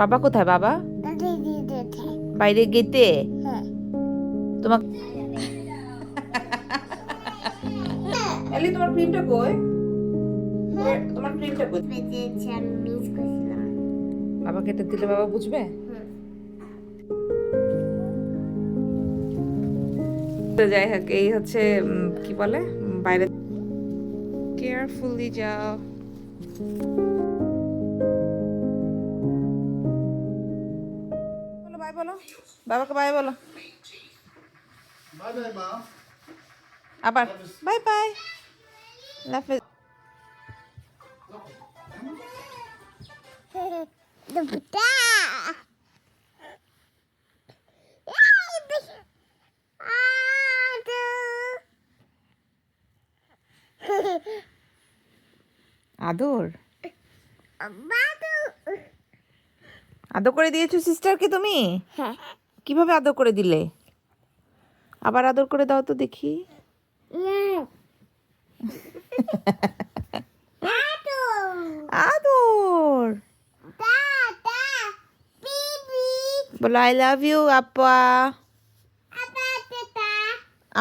বাবা কোথায় বাবা? বাইরে গেতে তোমার এলি তোমার ক্রিমটা কই? তোমার ক্রিমটা কই? বাবাকে এটা দিলে বাবা বুঝবে? তো যাই হোক এই হচ্ছে কি বলে? বাইরে কেয়ারফুলি যাও। বলো। বাবাকে বাই বলো. আবার। বাই বাই লাফে আদর। আদর করে দিয়েছ সিস্টারকে তুমি? কীভাবে আদর করে দিলে? আবার আদর করে দাও তো দেখি। আদর। বলো আই লাভ ইউ আপা।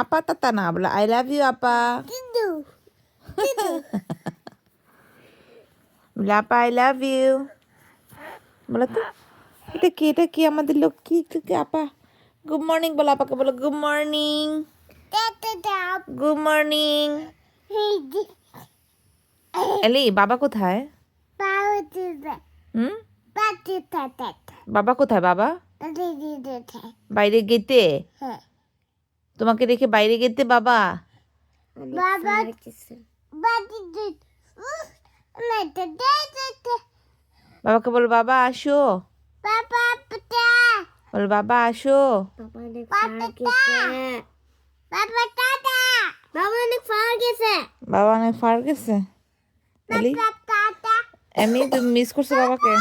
আপা তাতা না বলো আই লাভ ইউ আপা। বলো আপা আই লাভ ইউ বলো তো। এটা কি এটা কি আমাদের লোক? কি আপা? গুড মর্নিং বলো, আপাকে বলো গুড মর্নিং গুড মর্নিং এলি, বাবা কোথায়? হুম? বাবা কোথায়, বাবা? বাইরে গেতে তোমাকে রেখে বাইরে গেতে বাবা বাবা? বাবাকে বল, বাবা, আসো। বল বাবা আসো। বাবা অনেক ফার গেছে বাবা। অনেক ফার গেছে এমনি তুমি মিস করছ বাবাকে?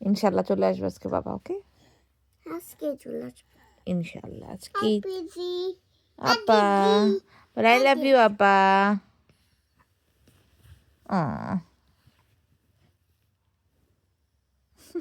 ইনশাল্লাহ চলে আসবে আজকে বাবা ওকে? আজকে চলে আসবে। ইনশাল্লাহ আজকে আপা but I love you আপা। Aw. এলি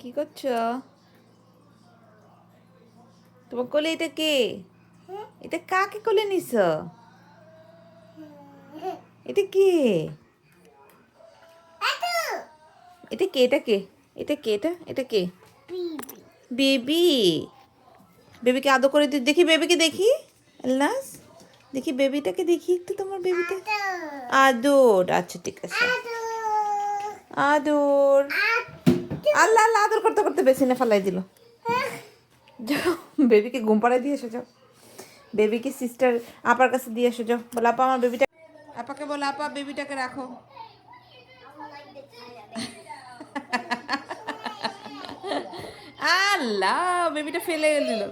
কি করছ? তোমার কোলে এটা কে? এটা কাকে কোলে নিছ? এটা কে? এটা কে এটা কে? এটা কে এটা? এটা কে? বেবি। বেবিকে আদর করে দি- দেখি বেবিকে দেখি এলনাস দেখি বেবিটাকে দেখি একটু তোমার বেবিটা। আদর। আচ্ছা ঠিক আছে। আদর। আল্লাহ আল্লাহ আদর করতে করতে বেশি না ফেলাই দিল। যাও বেবিকে ঘুম পাড়ায় দিয়ে এসো যাও। বেবিকে সিস্টার আপার কাছে দিয়ে এসো যাও। বলো আপা আমার বেবিটা আপাকে বলো, আপা, বেবিটাকে রাখো। আল্লাহ, বেবিটা ফেলে দিল।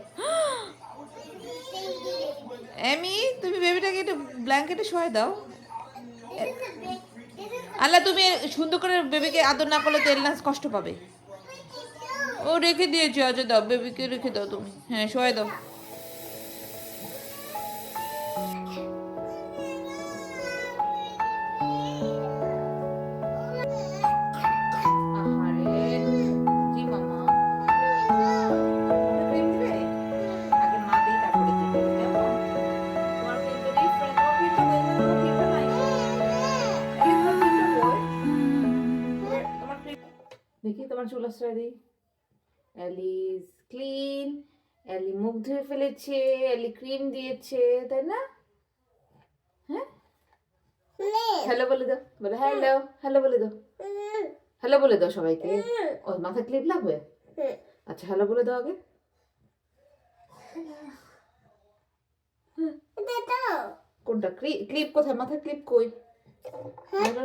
এমি, তুমি বেবিটাকে একটু ব্ল্যাঙ্কেটে শোয়াই দাও। আল্লাহ, তুমি সুন্দর করে বেবিকে আদর না করলে তো এলনাস কষ্ট পাবে। ও রেখে দিয়েছ আচ্ছা দাও, বেবিকে রেখে দাও তুমি। হ্যাঁ শোয়াই দাও। চুল আশ্রয় দিই অ্যালিস ক্লিন অ্যালি মুখ ধুয়ে ফেলেছে অ্যালি ক্রিম দিয়েছে তাই না? হ্যাঁ? হ্যালো বলে দাও বলে হ্যালো হ্যালো বলে দাও। হ্যালো বলে দাও সবাইকে। ও মাথায় ক্লিপ লাগবে? আচ্ছা হ্যালো বলে দাও আগে। কোনটা? ক্লিপ কোথায়? মাথায় ক্লিপ কই?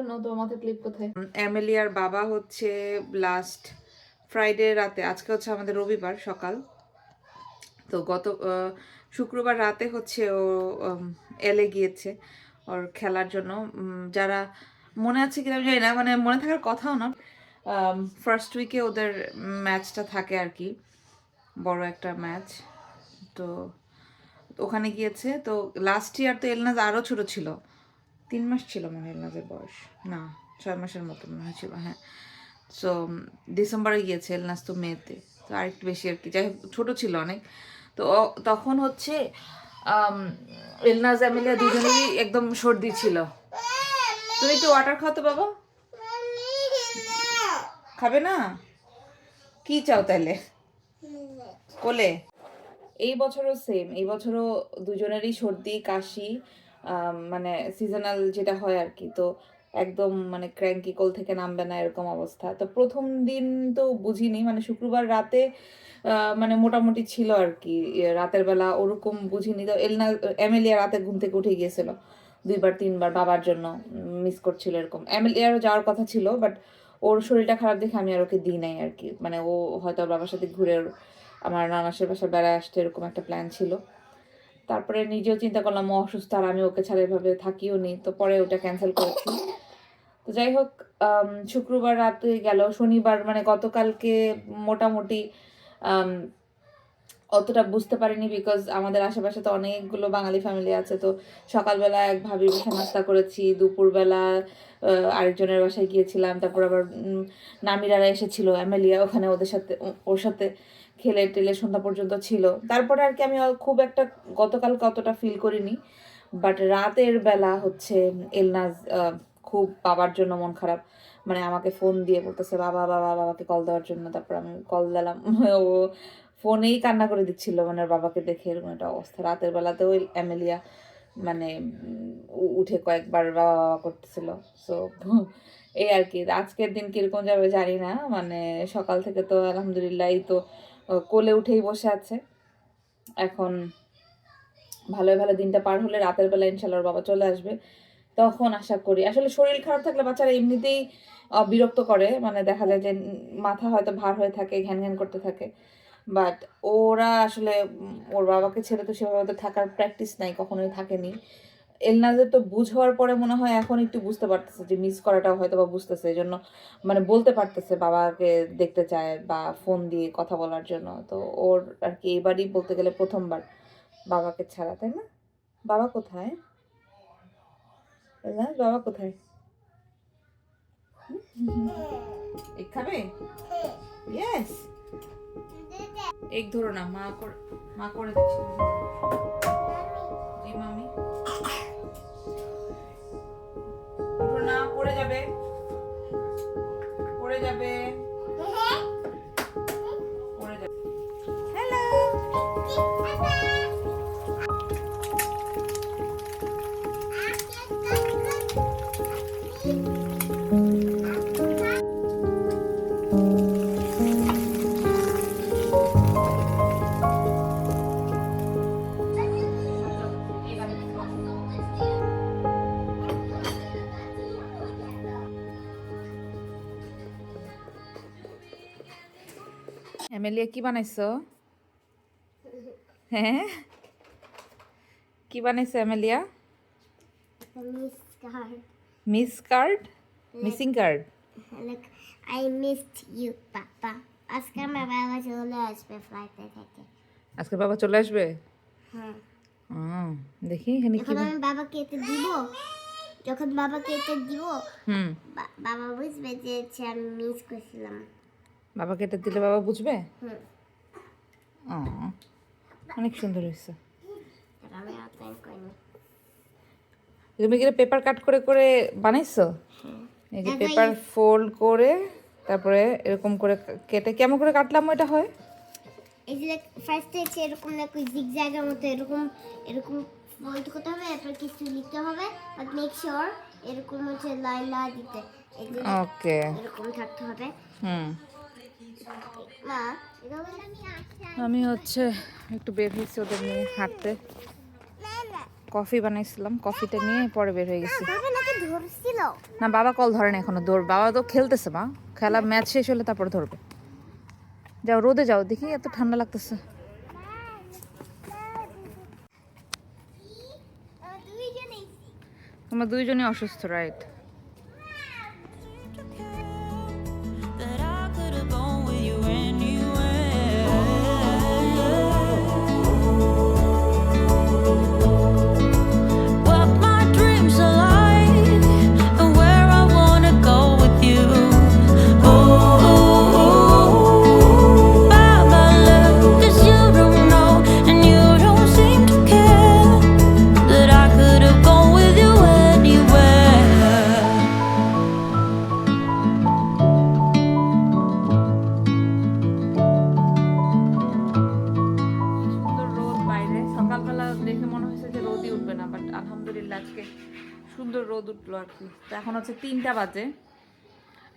নো তোমার মাথায় ক্লিপ কোথায়? এমিলিয়ার বাবা হচ্ছে লাস্ট ফ্রাইডে রাতে, আজকে হচ্ছে আমাদের রবিবার সকাল। তো গত শুক্রবার রাতে হচ্ছে ও এলে গিয়েছে ওর খেলার জন্য। যারা মনে আছে কিনা জানি না মানে মনে থাকার কথাও না। ফার্স্ট উইকে ওদের ম্যাচটা থাকে আর কি, বড় একটা ম্যাচ তো ওখানে গিয়েছে, তো লাস্ট ইয়ার তো এলনাজ আরও ছোট ছিল। তিন মাস ছিল মনে এলনাজের বয়স। না, ছয় মাসের মতো মনে হয়েছিল হ্যাঁ। সো ডিসেম্বরে গিয়েছে এলনাজ তো মেতে তো আরেকটু বেশি আর কি। যাই হোক ছোটো ছিল অনেক। তো তখন হচ্ছে আম, এলনাজ এমিলিয়া দুজনেরই একদম সর্দি ছিল। তুমি একটু ওয়াটার খাও তো বাবা খাবে না? কি চাও তাহলে? কোলে? এই বছরও সেম এই বছরও দুজনেরই সর্দি কাশি মানে সিজনাল যেটা হয় আর কি। তো একদম মানে ক্র্যাঙ্কি কোল থেকে নামবে না এরকম অবস্থা। তো প্রথম দিন তো বুঝিনি মানে শুক্রবার রাতে মানে মোটামুটি ছিল আর কি। রাতের বেলা ওরকম বুঝিনি। তো এলনা এমএলএ রাতে ঘুম থেকে উঠে গিয়েছিল, দুইবার, তিনবার বাবার জন্য মিস করছিল এরকম। এমএলএরও যাওয়ার কথা ছিল বাট ওর শরীরটা খারাপ দেখে আমি আর ওকে দিই নাই আর কি। মানে ও হয়তো বাবার সাথে ঘুরে আমার নানাসের বাসায় বেড়ায় আসতে এরকম একটা প্ল্যান ছিল। তারপরে নিজেও চিন্তা করলাম অসুস্থ আর আমি ওকে ছাড়া এভাবে থাকিও নি। তো পরে ওটা ক্যান্সেল করেছি। তো যাই হোক শুক্রবার রাতে গেল। শনিবার মানে গতকালকে মোটামুটি অতটা বুঝতে পারিনি বিকজ আমাদের আশেপাশে তো অনেকগুলো বাঙালি ফ্যামিলি আছে। তো সকালবেলা এক ভাবির বাসায় নাস্তা করেছি, দুপুরবেলা আরেকজনের বাসায় গিয়েছিলাম। তারপর আবার নামিরারা এসেছিল, অ্যামেলিয়া ওখানে ওদের সাথে ওর সাথে খেলে টেলে সন্ধ্যা পর্যন্ত ছিল। তারপরে আর কি আমি খুব একটা গতকালকে অতটা ফিল করিনি। বাট রাতের বেলা হচ্ছে এলনাজ খুব বাবার জন্য মন খারাপ। মানে আমাকে ফোন দিয়ে বলতেছে, বাবা বাবা, বাবাকে কল দেওয়ার জন্য। তারপর আমি কল দিলাম। ও ফোনেই কান্না করে দিচ্ছিল মানে বাবাকে দেখে এরকম একটা অবস্থা। রাতের বেলাতেও অ্যামেলিয়া মানে উঠে কয়েকবার বাবা বাবা করতেছিল। সো এই আর কি আজকের দিন কীরকম যাবে জানি না। মানে সকাল থেকে তো আলহামদুলিল্লাহ এই তো কোলে উঠেই বসে আছে। এখন ভালো ভালো দিনটা পার হলে রাতের বেলা ইনশাল্লাহ বাবা চলে আসবে। তখন আশা করি। আসলে শরীর খারাপ থাকলে বাচ্চারা এমনিতেই বিরক্ত করে। মানে দেখা যায় যে মাথা হয়তো ভার হয়ে থাকে, ঘ্যান ঘ্যান করতে থাকে। বাট ওরা আসলে ওর বাবাকে ছেড়ে তো সেভাবে তো থাকার প্র্যাকটিস নাই, কখনোই থাকেনি। এলনাজের তো বুঝ হওয়ার পরে মনে হয় এখন একটু বুঝতে পারতেছে যে মিস করাটাও হয়তো বা বুঝতেছে। এই জন্য মানে বলতে পারতেছে বাবাকে দেখতে চায় বা ফোন দিয়ে কথা বলার জন্য। তো ওর আর কি এবারই বলতে গেলে প্রথমবার বাবাকে ছাড়া, তাই না? বাবা কোথায়? এলনাজ বাবা কোথায়? এগ খাবে? ইয়েস এক ধরো না, মা করে মা করে দিচ্ছে। জি, মামি। উঠো না, পড়ে যাবে। পড়ে যাবে। এমেলিয়া কি বানাইছো? হ্যাঁ কি বানাইছো Card. Miss card. Missing card? I missed you, Papa. আজকে আমার বাবা চলে আসবে ফ্লাইটে থেকে। আজকে বাবা চলে আসবে? হ্যাঁ। দেখি এখানে কি আমি বাবাকে এটা দিব যখন বাবাকে এটা দিব হুম। বাবা বুঝবে যে আমি মিস করছিলাম। বাবাকে এটা দিলে বাবা বুঝবে? ও অনেক সুন্দর হয়েছে। তুমি কি পেপার কাট করে করে বানাইছো? এই যে পেপার ফোল্ড করে তারপরে এরকম করে কেটে কেমন করে কাটলাম এটা হয়? এই যে ফার্স্টে হচ্ছে এরকম না ওই জিগজ্যাগের মতো এরকম এরকম ফোল্ড করতে হবে এরপর কিছু লিখতে হবে বাট মেক শিওর এরকম হচ্ছে লাইন না দিতে। ওকে এরকম থাকতে হবে। হুম। আমি হচ্ছে একটু বের হয়েছি ওদের নিয়ে হাঁটতে। কফি বানাইছিলাম কফিটা নিয়ে পরে বের হয়ে গেছি। না বাবা কল ধরে না এখনও দৌড় বাবা তো খেলতেছে মা। খেলা ম্যাচ শেষ হলে তারপরে ধরবে। যাও রোদে যাও দেখি এত ঠান্ডা লাগতেছে। তোমরা দুইজনই অসুস্থ রাইট সুন্দর রোদ উঠল আর কি। তো এখন হচ্ছে তিনটা বাজে।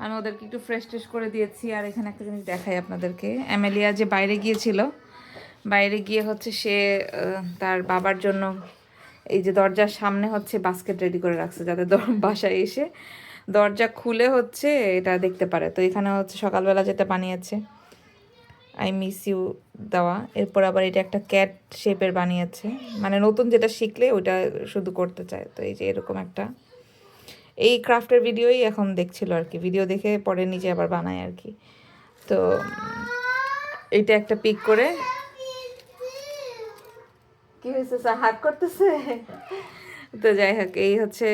আমি ওদেরকে একটু ফ্রেশ ট্রেশ করে দিয়েছি। আর এখানে একটা জিনিস দেখাই আপনাদেরকে। অ্যামেলিয়া যে বাইরে গিয়েছিল, বাইরে গিয়ে হচ্ছে সে তার বাবার জন্য এই যে দরজার সামনে হচ্ছে বাস্কেট রেডি করে রাখছে, যাতে বাসায় এসে দরজা খুলে হচ্ছে এটা দেখতে পারে। তো এখানে হচ্ছে সকালবেলা যেটা বানিয়েছে। আই মিস ইউ দেওয়া। এরপর আবার এটা একটা ক্যাট শেপের বানিয়েছে। মানে নতুন যেটা শিখলে ওইটা শুধু করতে চায়। তো এই যে এরকম একটা। এই ক্রাফটের ভিডিওই এখন দেখছিল আর কি। ভিডিও দেখে পরে নিজে আবার বানায় আর কি। তো এইটা একটা পিক করে। কি হয়েছে স্যার হাত করতেছে? তো যাই হোক, এই হচ্ছে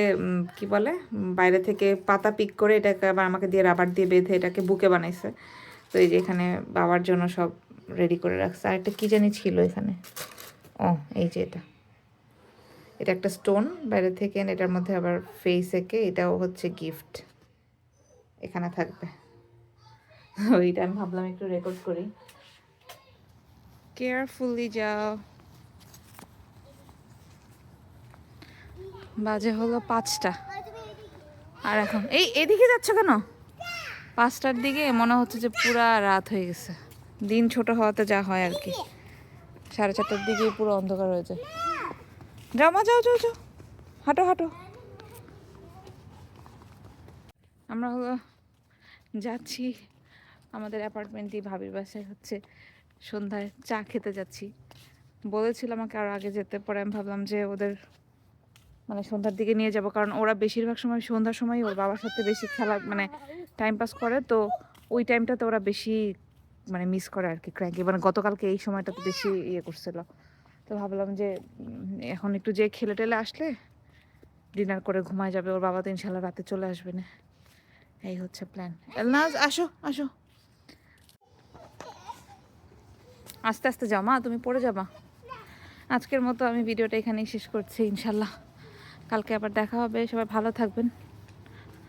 কি বলে? বাইরে থেকে পাতা পিক করে এটাকে আবার আমাকে দিয়ে রাবার দিয়ে বেঁধে এটাকে বুকে বানাইছে। তো এই যে এখানে বাবার জন্য সব রেডি করে রাখছে। আর একটা কী জানি ছিল এখানে? ও, এই যে এটা। এটা একটা স্টোন বাইরে থেকে এটার মধ্যে আবার ফেস এঁকে এটাও হচ্ছে গিফট এখানে থাকবে। ওইটা আমি ভাবলাম একটু রেকর্ড করি। কেয়ারফুলি যাও। বাজে হলো পাঁচটা। আর এখন এই, এদিকে যাচ্ছ কেন? পাঁচটার দিকে মনে হচ্ছে যে পুরা রাত হয়ে গেছে। দিন ছোট হওয়াতে যা হয় আর কি। সাড়ে চারটার দিকেই পুরো অন্ধকার হয়ে যায়। যাও মা, যাও যাও যাও। হাঁটো হাঁটো। আমরা হলো যাচ্ছি আমাদের অ্যাপার্টমেন্টই ভাবির বাসায় হচ্ছে সন্ধ্যায় চা খেতে যাচ্ছি। বলেছিল আমাকে আরও আগে যেতে, পরে আমি ভাবলাম যে ওদের মানে সন্ধ্যার দিকে নিয়ে যাব, কারণ ওরা বেশিরভাগ সময় সন্ধ্যার সময় ওর বাবার সাথে বেশি খেলা মানে টাইম পাস করে, তো ওই টাইমটাতে ওরা বেশি মানে মিস করে আর কি ক্র্যাঙ্কি মানে গতকালকে এই সময়টাতে বেশি ইয়ে করছিল। তো ভাবলাম যে এখন একটু যে খেলে টেলে আসলে ডিনার করে ঘুমায় যাবে। ওর বাবা তো ইনশাল্লাহ রাতে চলে আসবে না। এই হচ্ছে প্ল্যান এলনাজ আসো আসো। আস্তে আস্তে যাও, মা, তুমি পড়ে যাবা। আজকের মতো আমি ভিডিওটা এখানেই শেষ করছি, ইনশাল্লাহ। কালকে আবার দেখা হবে। সবাই ভালো থাকবেন।